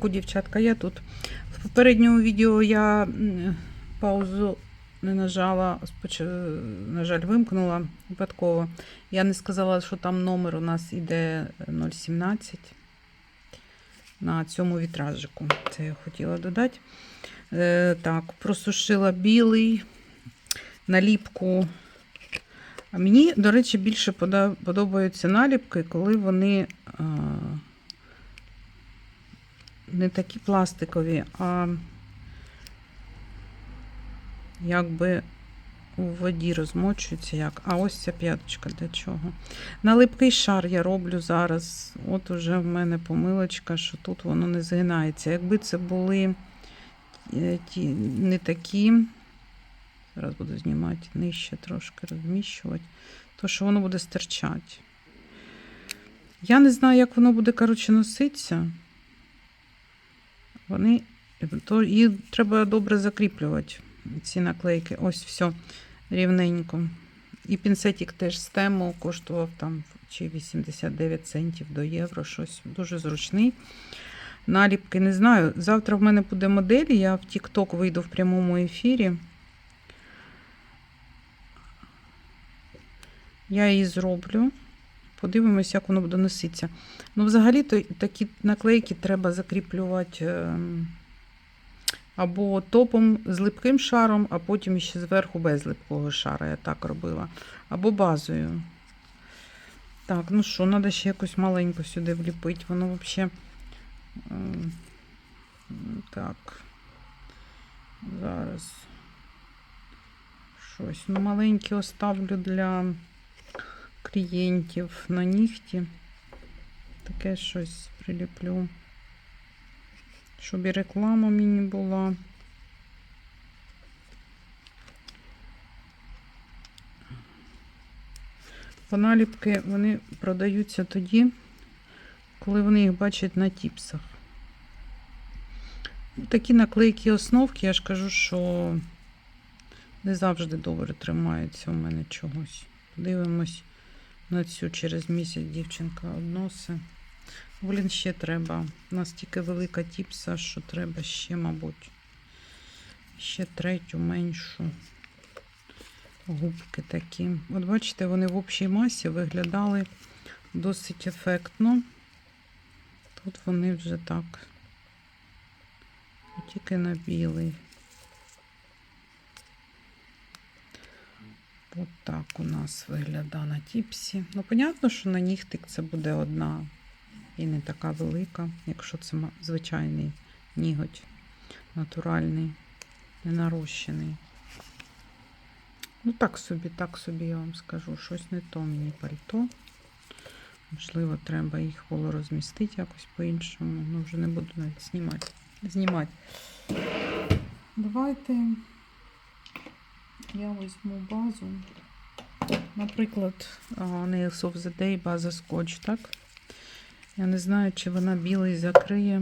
ку-ку, дівчатка, я тут. В попередньому відео я паузу не нажала, споч... на жаль, вимкнула випадково. Я не сказала, що там номер у нас іде 017 на цьому вітражику. Це я хотіла додати. Е, так, просушила білий, наліпку. А мені, до речі, більше подобаються наліпки, коли вони не такі пластикові, а якби у воді розмочуються. Як. А ось ця п'яточка для чого. На липкий шар я роблю зараз. От уже в мене помилочка, що тут воно не згинається. Якби це були е, ті, не такі, зараз буду знімати нижче трошки розміщувати, то що воно буде стирчати. Я не знаю, як воно буде, коротше, носитися. Вони, то їх треба добре закріплювати, ці наклейки. Ось все рівненько. І пінцетик теж з тему коштував там чи 89 центів до євро, щось дуже зручний. Наліпки не знаю. Завтра в мене буде модель, я в TikTok вийду в прямому ефірі. Я її зроблю. Подивимось, як воно буде. Ну, взагалі-то такі наклейки треба закріплювати ем, або топом з липким шаром, а потім ще зверху без липкого шара. Я так робила. Або базою. Так, ну що, треба ще якось маленько сюди вліпити. Воно взагалі. ем, Так. Зараз. Щось. Ну, маленьке оставлю для клієнтів на нігті. Таке щось приліплю. Щоб і реклама мені була. Бо наліпки вони продаються тоді, коли вони їх бачать на тіпсах. Такі наклейки основки, я ж кажу, що не завжди добре тримаються у мене чогось. Подивимось на цю через місяць дівчинка односи. Блін, ще треба. У нас тільки велика тіпса, що треба ще, мабуть. Ще третю меншу. Губки такі. От бачите, вони в общій масі виглядали досить ефектно. Тут вони вже так. Тільки на білий. От так у нас виглядає на тіпсі. Ну, понятно, що на нігтик це буде одна і не така велика, якщо це звичайний ніготь, натуральний, не нарощений. Ну, так собі, так собі я вам скажу. Щось не то мені пальто. Можливо, треба їх було розмістити якось по-іншому. Ну, вже не буду навіть знімати. Знімати. Давайте я візьму базу. Наприклад, Nails of the Day база скотч, так? Я не знаю, чи вона білий закриє.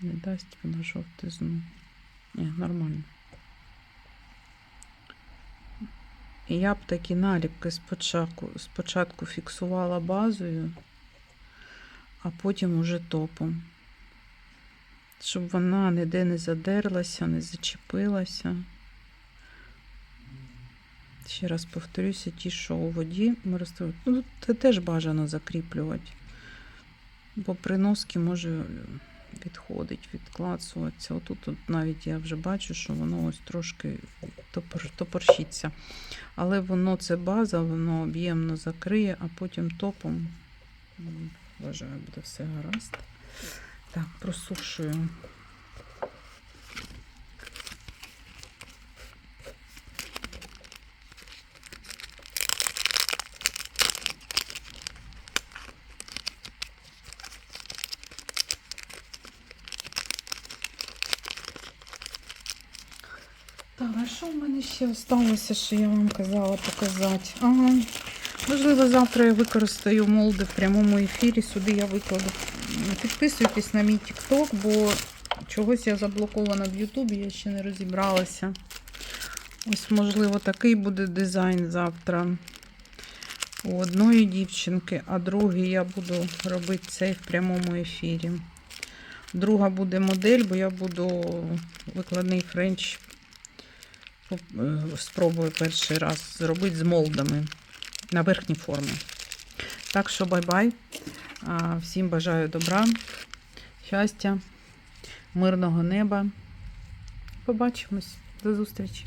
Не дасть вона жовтизну. Ні, нормально. Я б такі наліпки спочатку, спочатку фіксувала базою, а потім уже топом. Щоб вона ніде не задерлася, не зачепилася. Ще раз повторюся, ті, що у воді ми розставили. Ну, тут теж бажано закріплювати. Бо при носки може відходить, відклацуватися. Отут тут навіть я вже бачу, що воно ось трошки топор, топорщиться. Але воно це база, воно об'ємно закриє, а потім топом. м, Вважаю, буде все гаразд. Так, просушую. Так, а що в мене ще залишилося, що я вам казала показати? Ага. Можливо, завтра я використаю молди в прямому ефірі. Сюди я викладу. Підписуйтесь на мій TikTok, бо чогось я заблокована в Ютубі, я ще не розібралася. Ось, можливо, такий буде дизайн завтра. у одної дівчинки, а другий я буду робити цей в прямому ефірі. Друга буде модель, бо я буду викладний френч е, спробую перший раз зробити з молдами на верхній формі. Так що бай-бай. Всім бажаю добра, щастя, мирного неба. Побачимось. До зустрічі.